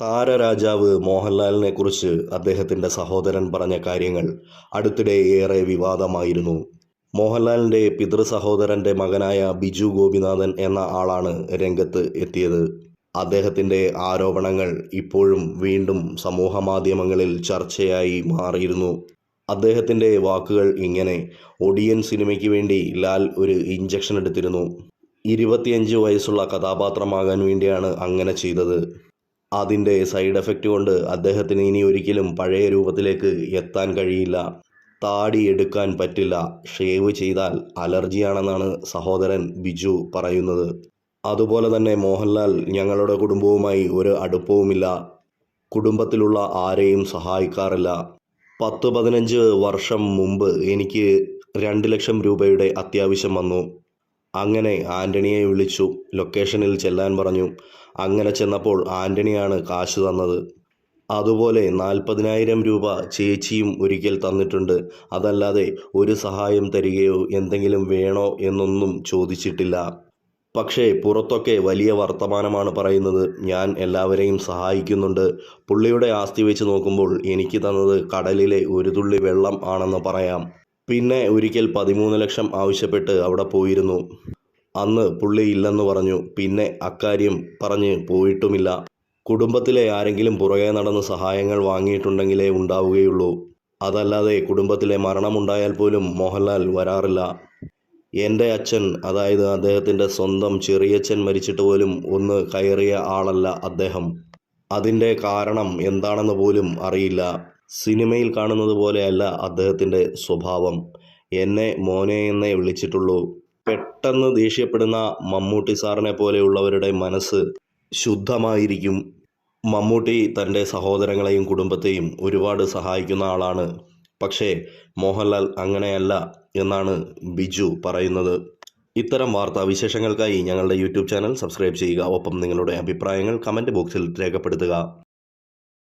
താരരാജാവ് മോഹൻലാലിനെ കുറിച്ച് അദ്ദേഹത്തിന്റെ സഹോദരൻ പറഞ്ഞ കാര്യങ്ങൾ അടുത്തിടെ ഏറെ വിവാദമായിരുന്നു. മോഹൻലാലിന്റെ പിതൃ സഹോദരന്റെ മകനായ ബിജു ഗോപിനാഥൻ എന്ന ആളാണ് രംഗത്ത് എത്തിയത്. അദ്ദേഹത്തിന്റെ ആരോപണങ്ങൾ ഇപ്പോഴും വീണ്ടും സമൂഹമാധ്യമങ്ങളിൽ ചർച്ചയായി മാറിയിരുന്നു. അദ്ദേഹത്തിന്റെ വാക്കുകൾ ഇങ്ങനെ ഒടിയൻ സിനിമയ്ക്ക് വേണ്ടി ലാൽ ഒരു ഇഞ്ചക്ഷൻ എടുത്തിരുന്നു. ഇരുപത്തിയഞ്ച് വയസ്സുള്ള കഥാപാത്രമാകാൻ വേണ്ടിയാണ് അങ്ങനെ ചെയ്തത്. അതിന്റെ സൈഡ് എഫക്റ്റ് കൊണ്ട് അദ്ദേഹത്തിന് ഇനി ഒരിക്കലും പഴയ രൂപത്തിലേക്ക് എത്താൻ കഴിയില്ല. താടി എടുക്കാൻ പറ്റില്ല. ഷേവ് ചെയ്താൽ അലർജിയാണെന്നാണ് സഹോദരൻ ബിജു പറയുന്നത്. അതുപോലെ തന്നെ മോഹൻലാൽ ഞങ്ങളുടെ കുടുംബവുമായി ഒരു അടുപ്പവുമില്ല. കുടുംബത്തിലുള്ള ആരെയും സഹായിക്കാറില്ല. പത്ത് പതിനഞ്ച് വർഷം മുമ്പ് എനിക്ക് രണ്ട് ലക്ഷം രൂപയുടെ അത്യാവശ്യം വന്നു. അങ്ങനെ ആന്റണിയെ വിളിച്ചു. ലൊക്കേഷനിൽ ചെല്ലാൻ പറഞ്ഞു. അങ്ങനെ ചെന്നപ്പോൾ ആന്റണിയാണ് കാശ് തന്നത്. അതുപോലെ നാൽപ്പതിനായിരം രൂപ ചേച്ചിയും ഒരിക്കൽ തന്നിട്ടുണ്ട്. അതല്ലാതെ ഒരു സഹായം തരികയോ എന്തെങ്കിലും വേണോ എന്നൊന്നും ചോദിച്ചിട്ടില്ല. പക്ഷേ പുറത്തൊക്കെ വലിയ വർത്തമാനമാണ് പറയുന്നത്. ഞാൻ എല്ലാവരെയും സഹായിക്കുന്നുണ്ട്. പുള്ളിയുടെ ആസ്തി വെച്ച് നോക്കുമ്പോൾ എനിക്ക് തന്നത് കടലിലെ ഒരു തുള്ളി വെള്ളം ആണെന്ന് പറയാം. പിന്നെ ഒരിക്കൽ പതിമൂന്ന് ലക്ഷം ആവശ്യപ്പെട്ട് അവിടെ പോയിരുന്നു. അന്ന് പുള്ളി ഇല്ലെന്ന് പറഞ്ഞു. പിന്നെ അക്കാര്യം പറഞ്ഞ് പോയിട്ടുമില്ല. കുടുംബത്തിലെ ആരെങ്കിലും പുറകെ നടന്ന് സഹായങ്ങൾ വാങ്ങിയിട്ടുണ്ടെങ്കിലേ ഉണ്ടാവുകയുള്ളൂ. അതല്ലാതെ കുടുംബത്തിലെ മരണമുണ്ടായാൽ പോലും മോഹൻലാൽ വരാറില്ല. എന്റെ അച്ഛൻ അതായത് അദ്ദേഹത്തിന്റെ സ്വന്തം ചെറിയച്ഛൻ മരിച്ചിട്ട് പോലും ഒന്ന് കയറിയ ആളല്ല അദ്ദേഹം. അതിന്റെ കാരണം എന്താണെന്ന് പോലും അറിയില്ല. സിനിമയിൽ കാണുന്നത് പോലെയല്ല അദ്ദേഹത്തിന്റെ സ്വഭാവം. എന്നെ മോനെ എന്നേ വിളിച്ചിട്ടുള്ളൂ. പെട്ടെന്ന് ദേഷ്യപ്പെടുന്ന മമ്മൂട്ടി സാറിനെ പോലെയുള്ളവരുടെ മനസ്സ് ശുദ്ധമായിരിക്കും. മമ്മൂട്ടി തന്റെ സഹോദരങ്ങളെയും കുടുംബത്തെയും ഒരുപാട് സഹായിക്കുന്ന ആളാണ്. പക്ഷേ മോഹൻലാൽ അങ്ങനെയല്ല എന്നാണ് ബിജു പറയുന്നത്. ഇത്തരം വാർത്താ വിശേഷങ്ങൾക്കായി ഞങ്ങളുടെ യൂട്യൂബ് ചാനൽ സബ്സ്ക്രൈബ് ചെയ്യുക. ഒപ്പം നിങ്ങളുടെ അഭിപ്രായങ്ങൾ കമന്റ് ബോക്സിൽ രേഖപ്പെടുത്തുക.